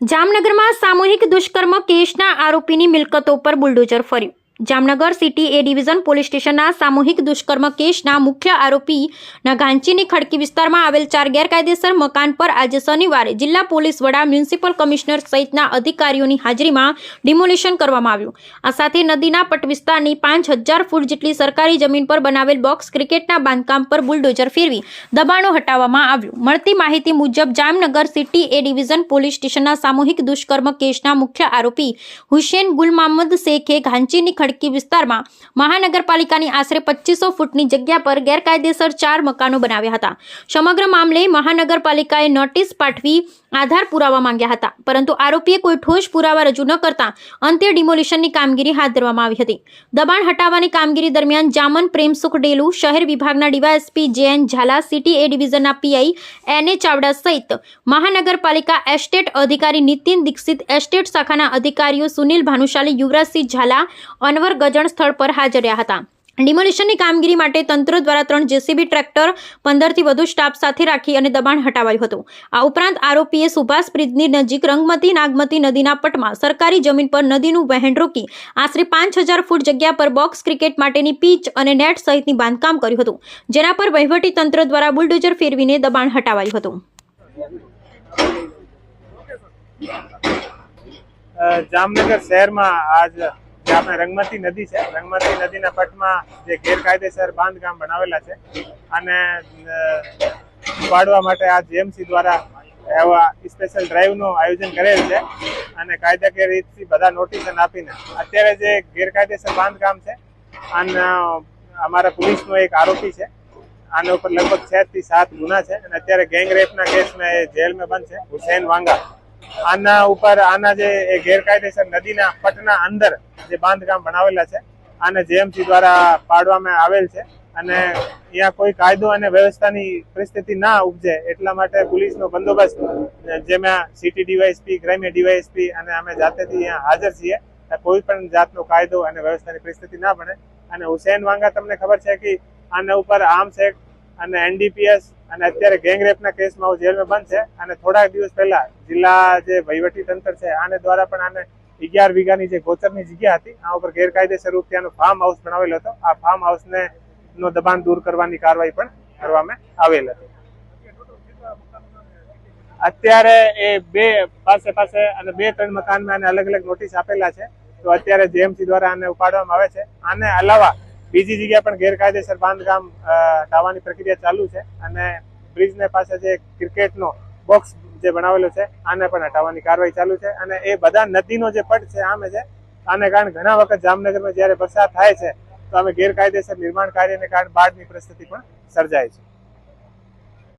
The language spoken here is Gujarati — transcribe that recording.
જામનગરમાં સામૂહિક દુષ્કર્મ કેસના આરોપીની મિલકતો પર bulldozer ફર્યું. Jamnagar city A division police સ્ટેશનના સામૂહિક દુષ્કર્મ કેસના મુખ્ય આરોપીના ઘાંચીની ખડકી વિસ્તારમાં આવેલ ચાર ગેરકાયદેસર મકાન પર આજે શનિવારે જિલ્લા પોલીસ વડા મ્યુનિસિપલ કમિશનર સહિતના અધિકારીઓની હાજરીમાં ડિમોલિશન કરવામાં આવ્યું. આ સાથે નદીના પટ વિસ્તારની પાંચ હજાર ફૂટ જેટલી સરકારી જમીન પર બનાવેલ બોક્સ ક્રિકેટના બાંધકામ પર બુલડોઝર ફેરવી દબાણો હટાવવામાં આવ્યું. મળતી માહિતી મુજબ Jamnagar city A division police સ્ટેશનના સામૂહિક દુષ્કર્મ કેસના મુખ્ય આરોપી હુસેન ગુલ મોહમ્મદ શેખે ઘાંચીની ખડકી વિસ્તારમાં મહાનગરપાલિકાની આશરે પચીસો ફૂટની જગ્યા પર ગેરકાયદેસર ચાર મકાનો બનાવ્યા હતા. સમગ્ર મામલે મહાનગરપાલિકાએ નોટિસ પાઠવી આધાર પુરાવા માંગ્યા હતા, પરંતુ આરોપીએ કોઈ ઠોસ પુરાવા રજૂ ન કરતા અંતે ડિમોલિશનની કામગીરી હાથ ધરવામાં આવી હતી. દબાણ હટાવવાની કામગીરી દરમિયાન જામન, પ્રેમસુખ ડેલુ, શહેર વિભાગના DYSP J N Zala, city A ડિવિઝનના PI N A Chavda સહિત મહાનગરપાલિકા એસ્ટેટ અધિકારી નીતિન દીક્ષિત, એસ્ટેટ શાખાના અધિકારીઓ સુનિલ ભાનુશાલી, યુવરાજસિંહ ઝાલા અનવર ગજણ સ્થળ પર હાજર હતા. ડિમોલિશનની કામગીરી માટે તંત્ર દ્વારા ત્રણ જેસીબી ટ્રેક્ટર, પંદરથી વધુ સ્ટાફ સાથે રાખી અને દબાણ હટાવાયું હતું. આ ઉપરાંત આરોપીએ સુભાષ બ્રિજની નજીક રંગમતી નાગમતી નદીના પટમાં સરકારી જમીન પર નદીનું વહેણ રોકી આશરે પાંચ હજાર ફૂટ જગ્યા પર બોક્સ ક્રિકેટ માટેની પીચ અને નેટ સહિતની બાંધકામ કર્યું હતું. જેના પર વહીવટી તંત્ર દ્વારા બુલડોઝર ફેરવીને દબાણ હટાવાયું હતું. જામનગર શહેરમાં આજ જે આપણે રંગમતી નદી છે. રંગમતી નદીના પટમાં જે ગેરકાયદેસર બાંધકામ બનાવેલા છે. અને ઉપાડવા પાડવા માટે આ જીએમસી દ્વારા એવા સ્પેશિયલ ડ્રાઈવનું આયોજન કરેલ છે. અને કાયદાકીય રીતથી બધા નોટિસન આપીને અત્યારે જે ગેરકાયદેસર બાંધકામ છે, અને અમારા પોલીસનો એક આરોપી છે. આના ઉપર લગભગ છ થી સાત ગુના છે. અને અત્યારે ગેંગ રેપના કેસમાં એ જેલમાં બંધ છે. હુસૈન વાંગા. આના ઉપર આના જે ગેરકાયદેસર નદીના પટના અંદર જે બાંધકામ બનાવેલા છે, આને જેએમસી દ્વારા પાડવામાં આવેલ છે અને અહીંયા કોઈ કાયદો અને વ્યવસ્થાની પરિસ્થિતિ ના ઉપજે એટલા માટે પોલીસનો બંદોબસ્ત, જેમાં સિટી ડીવાયએસપી, ગ્રામ્ય ડીવાયએસપી અને અમે જાતેથી અહીંયા હાજર છીએ કોઈ પણ જાતનો કાયદો અને વ્યવસ્થાની પરિસ્થિતિ ના બને. અને હુસૈન વાંગા, તમને ખબર છે કે આના ઉપર આર્મ્સ એક્ટ અને એનડીપીએસ અને અત્યારે ગેંગ રેપના કેસમાં હું જેલમાં બંધ છે. અને થોડાક દિવસ પહેલા જિલ્લા જે વહીવટી તંત્ર છે, આને દ્વારા પણ આને અગિયાર વીઘાની જે ગોચરની જગ્યા હતી, આ ઉપર ગેરકાયદેસર રૂપ ત્યાંનો ફાર્મ હાઉસ બનાવેલો હતો. આ ફાર્મ હાઉસને નો દબાણ દૂર કરવાની કાર્યવાહી પણ કરવામાં આવેલ હતી. અત્યારે એ બે પાસે પાસે અને બે ત્રણ મકાનમાં આને અલગ અલગ નોટિસ આપેલા છે. તો અત્યારે જેએમસી દ્વારા આને ઉપાડવામાં આવે છે. આને અલાવા બીજી જગ્યા પણ ગેરકાયદેસર બાંધકામ અ, પ્રક્રિયા ચાલુ છે અને બ્રિજને પાસે જે ક્રિકેટનો બોક્સ જે બનાવેલો છે આને પણ હટાવવાની કાર્યવાહી ચાલુ છે અને એ બધા નદીનો જે પટ છે આમે છે આને કારણે ઘણા વખત જામનગરમાં જ્યારે વરસાદ થાય છે તો અમે ગેરકાયદેસર નિર્માણ કાર્યને કારણે બાઢની પરિસ્થિતિ પણ સર્જાય છે.